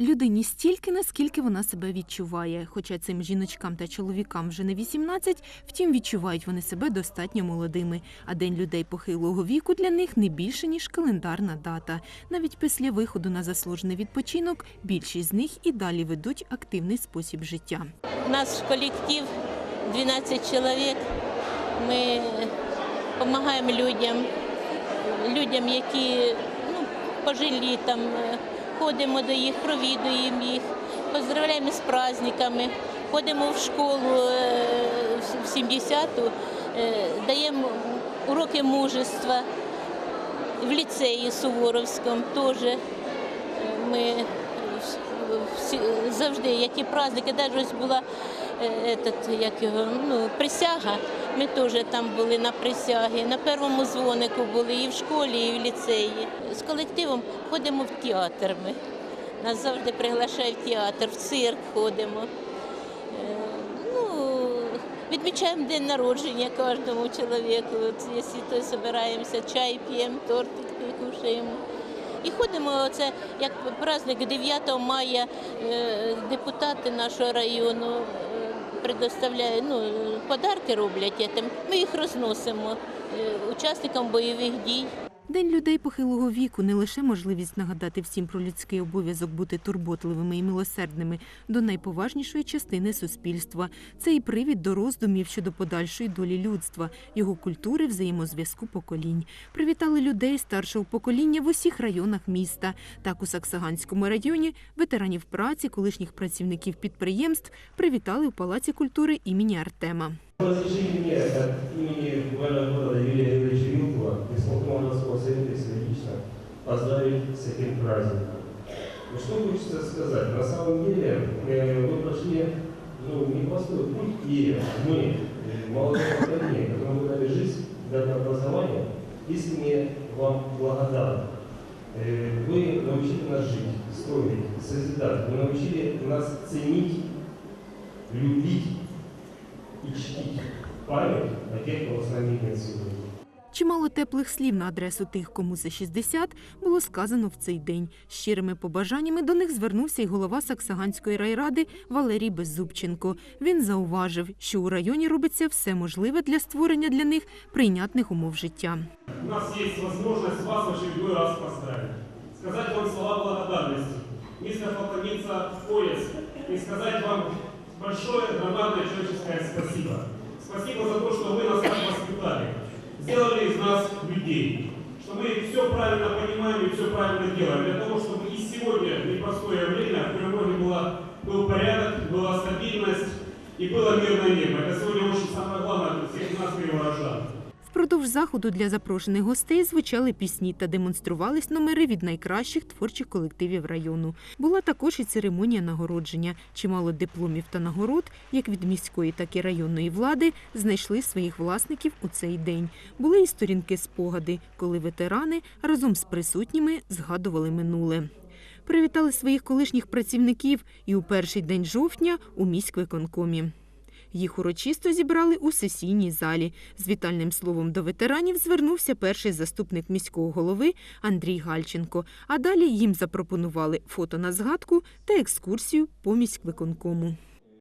Людині стільки, наскільки вона себе відчуває. Хоча цим жіночкам та чоловікам вже не 18, втім відчувають вони себе достатньо молодими. А день людей похилого віку для них не більше ніж календарна дата. Навіть після виходу на заслужений відпочинок більшість з них і далі ведуть активний спосіб життя. У нас колектив 12 чоловік. Ми допомагаємо людям, людям, які ну, пожилі там. Ходимо до їх, провідуємо їх, поздравляємо з праздниками, ходимо в школу е, в 70-ту, е, даємо уроки мужества в ліцеї Суворовському теж. е, Ми завжди, які праздники, навіть була е, этот, як його, ну, присяга. Ми теж там були на присягі, на першому дзвонику були і в школі, і в ліцеї. З колективом ходимо в театр. Ми. Нас завжди приглашають в театр, в цирк ходимо. Е, Ну, відмічаємо день народження кожному чоловіку. От, якщо то збираємося, чай п'ємо, тортики кушаємо. І ходимо, це як праздник 9 мая е, депутати нашого району е, предоставляють, ну, подарки роблять. Ми їх розносимо е, учасникам бойових дій. День людей похилого віку не лише можливість нагадати всім про людський обов'язок бути турботливими і милосердними до найповажнішої частини суспільства. Це і привід до роздумів щодо подальшої долі людства, його культури, взаємозв'язку поколінь. Привітали людей старшого покоління в усіх районах міста. Так у Саксаганському районі ветеранів праці, колишніх працівників підприємств привітали у Палаці культури імені Артема. Разрешите поздравить с этим праздником. Ну, Что хочется сказать? На самом деле э, вы прошли ну, непростой путь, и мы, э, молодое поколение, которому дали жизнь, дали образование, искренне вам благодарны. Э, Вы научили нас жить, строить, созидать. Вы научили нас ценить, любить и чтить память о тех, кого с нами нет сегодня. Чимало теплих слів на адресу тих, кому за 60, було сказано в цей день. Щирими побажаннями до них звернувся й голова Саксаганської райради Валерій Беззубченко. Він зауважив, що у районі робиться все можливе для створення для них прийнятних умов життя. У нас есть возможность вас в очередной раз поздравить. Сказать вам слова благодарности. Низко поклониться в пояс и сказать вам большое громадное человеческое спасибо. Спасибо за то, что вы нас так воспитали. Сделали из нас людей. Что мы все правильно понимаем и все правильно делаем. Для того, чтобы Впродовж заходу для запрошених гостей звучали пісні та демонструвались номери від найкращих творчих колективів району. Була також і церемонія нагородження. Чимало дипломів та нагород, як від міської, так і районної влади, знайшли своїх власників у цей день. Були і сторінки спогади, коли ветерани разом з присутніми згадували минуле. Привітали своїх колишніх працівників і у перший день жовтня у міськвиконкомі. Їх урочисто зібрали у сесійній залі. З вітальним словом до ветеранів звернувся перший заступник міського голови Андрій Гальченко. А далі їм запропонували фото на згадку та екскурсію по міськвиконкому.